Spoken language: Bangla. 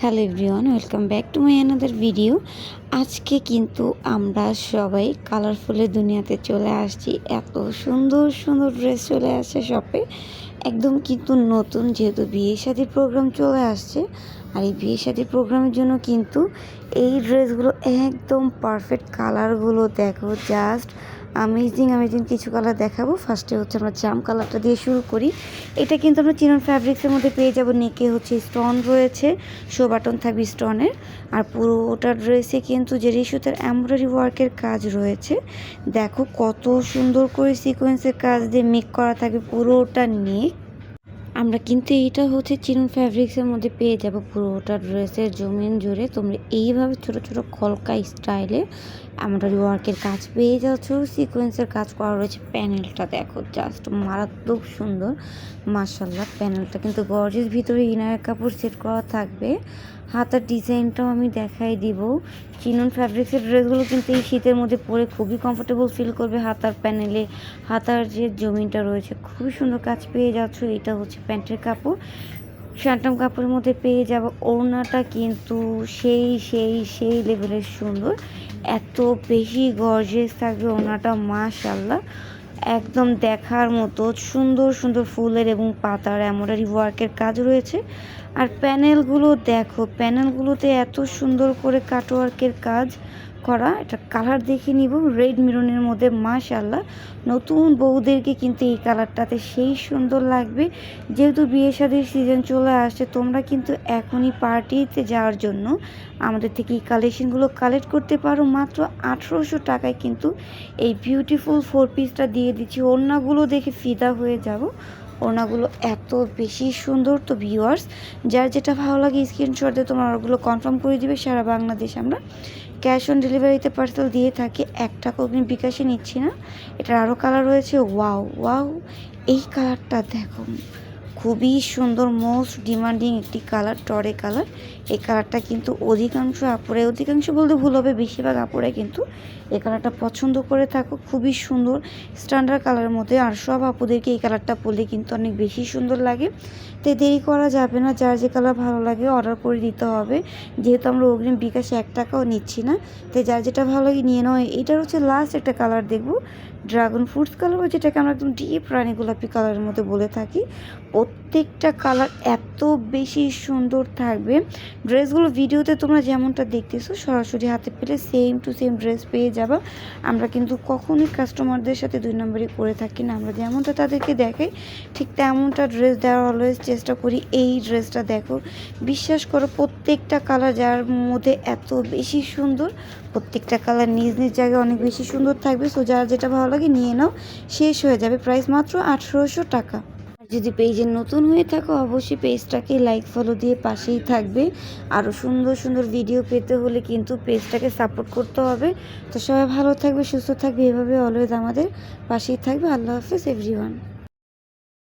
Hello everyone, welcome back to my another video. আজকে কিন্তু আমরা সবাই কালারফুলের দুনিয়াতে চলে আসছি। এত সুন্দর সুন্দর ড্রেস চলে আসছে শপে একদম কিন্তু নতুন, যেহেতু বিয়ে শাদির প্রোগ্রাম চলে আসছে। আর এই বিয়ে শাদির প্রোগ্রামের জন্য কিন্তু এই ড্রেসগুলো একদম পারফেক্ট কালারগুলো দেখো জাস্ট আমেজিং আমেজিং কিছু কালার দেখাবো। ফার্স্টে হচ্ছে আমরা জাম কালারটা দিয়ে শুরু করি। এটা কিন্তু আমরা চিনন ফ্যাব্রিক্সের মধ্যে পেয়ে যাব। নেকে হচ্ছে স্টোন রয়েছে। শো বাটন থাকবে স্টোনের আর পুরোটা ড্রেসে কিন্তু যে রিসুতের এমব্রয়ডারি ওয়ার্কের কাজ রয়েছে, দেখো কত সুন্দর করে সিকোয়েন্সের কাজ দিয়ে মেক করা থাকবে পুরোটা নেক আমরা কিন্তু এইটা হচ্ছে চিনুন ফ্যাব্রিক্সের মধ্যে পেয়ে যাব পুরোটা ড্রেসের জমিন জুড়ে। তোমরা এইভাবে ছোট ছোট খলকা স্টাইলে আমরা ওয়ার্কের কাজ পেয়ে যাচ্ছ। সিকোয়েন্সের কাজ করা রয়েছে প্যানেলটা দেখো জাস্ট মারাত্মক সুন্দর। মার্শাল্লাহ প্যানেলটা কিন্তু গর্জের ভিতরে ইনার কাপড় সেট করা থাকবে। হাতার ডিজাইনটাও আমি দেখাই দিব। চিনন ফ্যাব্রিক্সের ড্রেসগুলো কিন্তু এই শীতের মধ্যে পরে খুবই কমফোর্টেবল ফিল করবে হাতার প্যানেলে হাতার যে জমিনটা রয়েছে, খুবই সুন্দর কাজ পেয়ে যাচ্ছ। এটা হচ্ছে প্যান্টের কাপড়। শান্টাম কাপড়ের মধ্যে পেয়ে যাব। ওড়নাটা কিন্তু সেই সেই সেই লেভেলের সুন্দর। এত বেশি গর্জেস থাকবে ওড়নাটা মাশাল্লাহ একদম দেখার মতো সুন্দর সুন্দর ফুলের এবং পাতার এমব্রয়ডারি ওয়ার্কের কাজ রয়েছে। আর প্যানেলগুলো দেখো প্যানেলগুলোতে এত সুন্দর করে কাটওয়ার্কের কাজ করা, এটা কালার দেখে নিব রেড মেরুনের মধ্যে মাশাল্লাহ নতুন বউদেরকে কিন্তু এই কালারটাতে সেই সুন্দর লাগবে। যেহেতু বিয়ে শাদির সিজন চলে আসছে, তোমরা কিন্তু এখনই পার্টিতে যাওয়ার জন্য আমাদের থেকে এই কালেকশনগুলো কালেক্ট করতে পারো। মাত্র আঠেরোশো টাকায় কিন্তু এই বিউটিফুল ফোর পিসটা দিয়ে দিচ্ছি। ওড়নাগুলো দেখে ফিদা হয়ে যাব। ওনাগুলো এত বেশি সুন্দর তো ভিউয়ার্স যার যেটা ভালো লাগে স্ক্রিনশট দিয়ে তোমার ওগুলো কনফার্ম করে দিবে, সারা বাংলাদেশ আমরা ক্যাশ অন ডেলিভারিতে পার্সেল দিয়ে থাকি, এক টাকা অগ্নি বিকাশে নিচ্ছি না। এটার আরও কালার রয়েছে ওয়াও ওয়াও এই কালারটা দেখো। খুবই সুন্দর মোস্ট ডিমান্ডিং একটি কালার টরে কালার এই কালারটা কিন্তু অধিকাংশ আপুরে অধিকাংশ বলতে ভুল হবে, বেশিরভাগ আপুরে কিন্তু এই কালারটা পছন্দ করে থাকো। খুবই সুন্দর স্ট্যান্ডার্ড কালারের মধ্যে, আর সব আপুদেরকে এই কালারটা পরলে কিন্তু অনেক বেশি সুন্দর লাগে। তো দেরি করা যাবে না, যার যে কালার ভালো লাগে অর্ডার করে দিতে হবে। যেহেতু আমরা অগ্রিম বিকাশে এক টাকাও নিচ্ছি না তো যার যেটা ভালো লাগে নিয়ে নেওয়া এটার হচ্ছে লাস্ট একটা কালার দেখব। ড্রাগন ফ্রুটস কালার বা যেটাকে আমরা একদম ডিপ রানি গোলাপি কালারের মধ্যে বলে থাকি, প্রত্যেকটা কালার এত বেশি সুন্দর থাকবে। ড্রেসগুলো ভিডিওতে তোমরা যেমনটা দেখতেছো, সরাসরি হাতে পেলে সেম টু সেম ড্রেস পেয়ে যাবা। আমরা কিন্তু কখনোই কাস্টমারদের সাথে দুই নম্বরই করে থাকি না। আমরা যেমনটা তাদেরকে দেখাই, ঠিক তেমনটা ড্রেস দেওয়ার অলওয়েজ চেষ্টা করি, এই ড্রেসটা দেখো। বিশ্বাস করো, প্রত্যেকটা কালার যার মধ্যে এত বেশি সুন্দর প্রত্যেকটা কালার নিজ নিজ জায়গায় অনেক বেশি সুন্দর থাকবে। সো যার যেটা ভালো লাগে নিয়ে নাও। শেষ হয়ে যাবে প্রাইস মাত্র আঠেরোশো টাকা। যদি পেজে নতুন হয়ে থাকো, অবশ্যই পেজটাকে লাইক ফলো দিয়ে পাশেই থাকবে। আরও সুন্দর সুন্দর ভিডিও পেতে হলে কিন্তু পেজটাকে সাপোর্ট করতে হবে। তো সবাই ভালো থাকবে, সুস্থ থাকবে। এভাবে অলওয়েজ আমাদের পাশেই থাকবে। আল্লাহ হাফেজ এভরিওয়ান